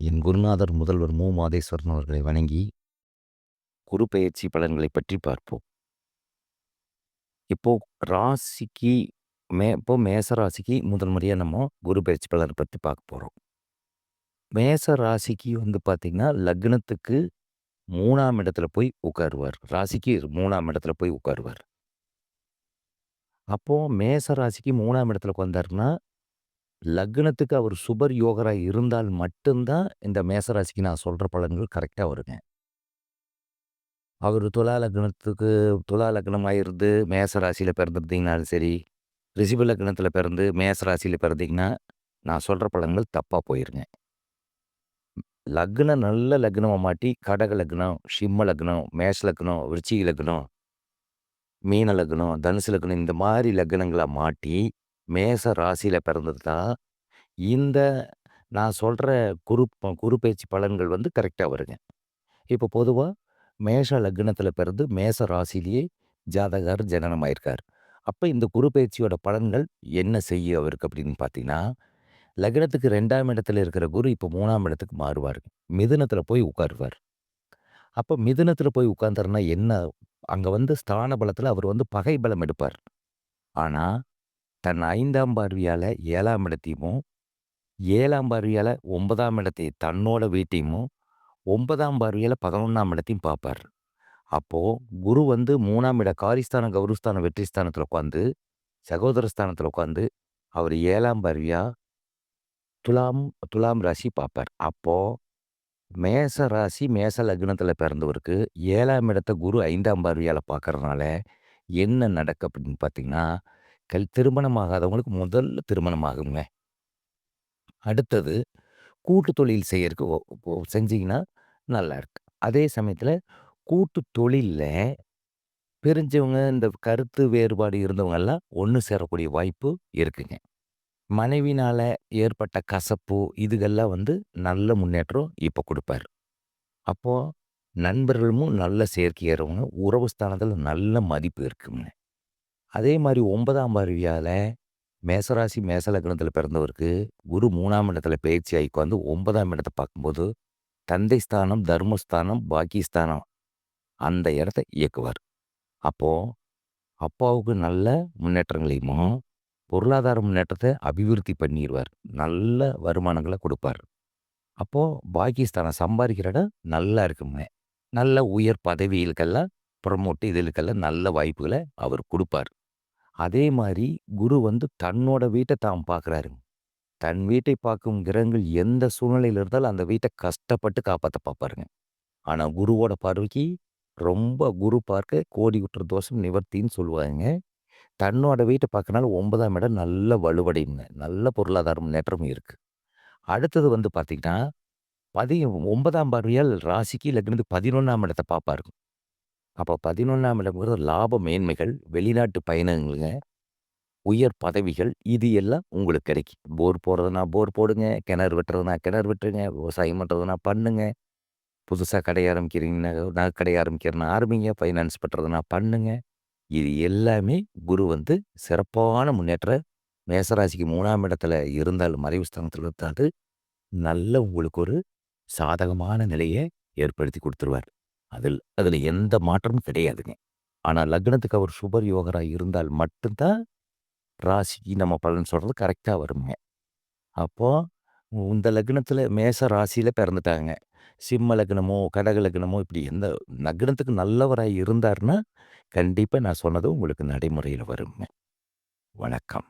என் குருநாதர் முதல்வர் மு. மாதேஸ்வரன் அவர்களை வணங்கி குரு பயிற்சி பலன்களை பற்றி பார்ப்போம். இப்போ ராசிக்கு மே இப்போ மேச ராசிக்கு முதல் முறையாக நம்ம குரு பயிற்சி பலனை பற்றி பார்க்க போகிறோம் மேச ராசிக்கு வந்து பார்த்திங்கன்னா லக்னத்துக்கு மூணாம் இடத்துல போய் உட்காருவார். ராசிக்கு மூணாம் இடத்துல போய் உட்காருவார். அப்போது மேச ராசிக்கு மூணாம் இடத்துல உட்காந்தாருன்னா லக்னத்துக்கு அவர் சுபர் யோகராக இருந்தால் மட்டும்தான் இந்த மேசராசிக்கு நான் சொல்கிற பலன்கள் கரெக்டாக வருங்க. அவர் துலா லக்னத்துக்கு துலா லக்னமாக இருந்து மேச ராசியில் பிறந்திருந்தீங்கனாலும் சரி ரிஷிப லக்னத்தில் பிறந்து மேச ராசியில் பிறந்தீங்கன்னா நான் சொல்கிற பலன்கள் தப்பாக போயிருங்க. லக்னம் நல்ல லக்னமாக மாட்டி கடக லக்னம் சிம்ம லக்னம் மேஷ லக்னம் விருச்சிக லக்னம் மீன லக்னம் தனுசு லக்னம் இந்த மாதிரி லக்னங்களை மாட்டி மேச ராசியில் பிறந்தது தான். இந்த நான் சொல்கிற குரு குரு பேச்சு பலன்கள் வந்து கரெக்டாக வருங்க. இப்போ பொதுவாக மேஷ லக்னத்தில் பிறந்து மேச ராசிலேயே ஜாதகர் ஜனனமாயிருக்கார் அப்போ இந்த குரு பேச்சியோட பலன்கள் என்ன செய்ய அவருக்கு அப்படின்னு பார்த்தீங்கன்னா லக்னத்துக்கு ரெண்டாம் இடத்துல இருக்கிற குரு இப்போ மூணாம் இடத்துக்கு மாறுவார். மிதுனத்தில் போய் உட்காருவார். அப்போ மிதுனத்தில் போய் உட்கார்ந்தாருன்னா என்ன அங்கே வந்து ஸ்தான பலத்தில் அவர் வந்து பகை பலம் எடுப்பார். ஆனால் தன் ஐந்தாம் பார்வையால் ஏழாம் இடத்தையும் ஏழாம் பார்வையால் ஒன்பதாம் இடத்தை தன்னோட வீட்டையும் ஒன்பதாம் பார்வையால் பதினொன்றாம் இடத்தையும் பார்ப்பார். அப்போது குரு வந்து மூணாம் இட காரிஸ்தானம் கௌரவஸ்தானம் வெற்றி ஸ்தானத்தில் உட்காந்து சகோதர ஸ்தானத்தில் உட்காந்து அவர் ஏழாம் பார்வையாக துலாம் துலாம் ராசி பார்ப்பார். அப்போது மேச ராசி மேச லக்னத்தில் பிறந்தவருக்கு ஏழாம் இடத்த குரு ஐந்தாம் பார்வையால் பார்க்குறதுனால என்ன நடக்கு அப்படின்னு பார்த்தீங்கன்னா கல் திருமணம் ஆகாதவங்களுக்கு முதல்ல திருமணம் ஆகுங்க அடுத்தது கூட்டு தொழில் செய்யறதுக்கு செஞ்சீங்கன்னா நல்லா இருக்கு. அதே சமயத்தில் கூட்டு தொழிலில் பிரிஞ்சவங்க இந்த கருத்து வேறுபாடு இருந்தவங்கெல்லாம் ஒன்று சேரக்கூடிய வாய்ப்பு இருக்குங்க. மனைவினால் ஏற்பட்ட கசப்பு இதுகெல்லாம் வந்து நல்ல முன்னேற்றம் இப்போ கொடுப்பார். அப்போது நண்பர்களும் நல்ல சேர்க்கையறவங்க உறவு ஸ்தானத்தில் நல்ல மதிப்பு இருக்குங்க. அதே மாதிரி ஒன்பதாம் பார்வையால் மேசராசி மேச லக்னத்தில் பிறந்தவருக்கு குரு மூணாம் இடத்துல பயிற்சி ஆகி வந்து ஒன்பதாம் இடத்தை பார்க்கும்போது தந்தை ஸ்தானம் தர்மஸ்தானம் பாக்கியஸ்தானம் அந்த இடத்த இயக்குவார். அப்போது அப்பாவுக்கு நல்ல முன்னேற்றங்களையும் பொருளாதார முன்னேற்றத்தை அபிவிருத்தி பண்ணிடுவார் நல்ல வருமானங்களை கொடுப்பார். அப்போது பாகிஸ்தானை சம்பாதிக்கிற இடம் நல்லா இருக்குங்க நல்ல உயர் பதவிகளுக்கெல்லாம் ப்ரமோட்டு இதுகளுக்கெல்லாம் நல்ல வாய்ப்புகளை அவர் கொடுப்பார். அதே மாதிரி குரு வந்து தன்னோட வீட்டை தான் பார்க்குறாரு தன் வீட்டை பார்க்கும் கிரகங்கள் எந்த சூழ்நிலையில் இருந்தாலும் அந்த வீட்டை கஷ்டப்பட்டு காப்பாற்ற பார்ப்பாருங்க ஆனால் குருவோட பார்வைக்கு ரொம்ப குரு பார்க்க கோடி குற்ற தோஷம் நிவர்த்தின்னு சொல்லுவாங்க. தன்னோட வீட்டை பார்க்கறனால ஒன்பதாம் இடம் நல்ல வலுவடையுங்க. நல்ல பொருளாதார முன்னேற்றம் இருக்குது அடுத்தது வந்து பார்த்திங்கன்னா பதி ஒன்பதாம் பார்வையால் ராசிக்கு லக்னத்துக்கு பதினொன்றாம் இடத்தை பார்ப்பாருங்க அப்போ பதினொன்றாம் இடம் லாப மேன்மைகள் வெளிநாட்டு பயணங்களுங்க உயர் பதவிகள் இது எல்லாம் உங்களுக்கு கிடைக்கும். போர் போடுறதுனா போர் போடுங்க கிணறு வெட்டுறதுனா கிணறு வெட்டுருங்க விவசாயம் பண்ணுறதுனா பண்ணுங்க. புதுசாக கடை ஆரம்பிக்கிறீங்கன்னா நகை கடை ஆரம்பிக்கிறனா ஆரம்பிங்க ஃபைனான்ஸ் பண்ணுறதுனா பண்ணுங்க. இது எல்லாமே குரு வந்து சிறப்பான முன்னேற்ற மேசராசிக்கு மூணாம் இடத்துல இருந்தாலும் மறைவு ஸ்தானத்தில் இருந்தாலும் நல்ல உங்களுக்கு ஒரு சாதகமான நிலையை ஏற்படுத்தி கொடுத்துருவார். அதில் அதில் எந்த மாற்றமும் கிடையாதுங்க. ஆனால் லக்னத்துக்கு அவர் சுபர் யோகராக இருந்தால் மட்டும்தான் ராசிக்கு நம்ம பலன் சொல்கிறது கரெக்டாக வருங்க அப்போது இந்த லக்னத்தில் மேச ராசியில் பிறந்துட்டாங்க சிம்ம லக்னமோ கடக லக்னமோ இப்படி எந்த லக்னத்துக்கு நல்லவராக இருந்தார்னா கண்டிப்பாக நான் சொன்னது உங்களுக்கு நடைமுறையில் வருங்க வணக்கம்.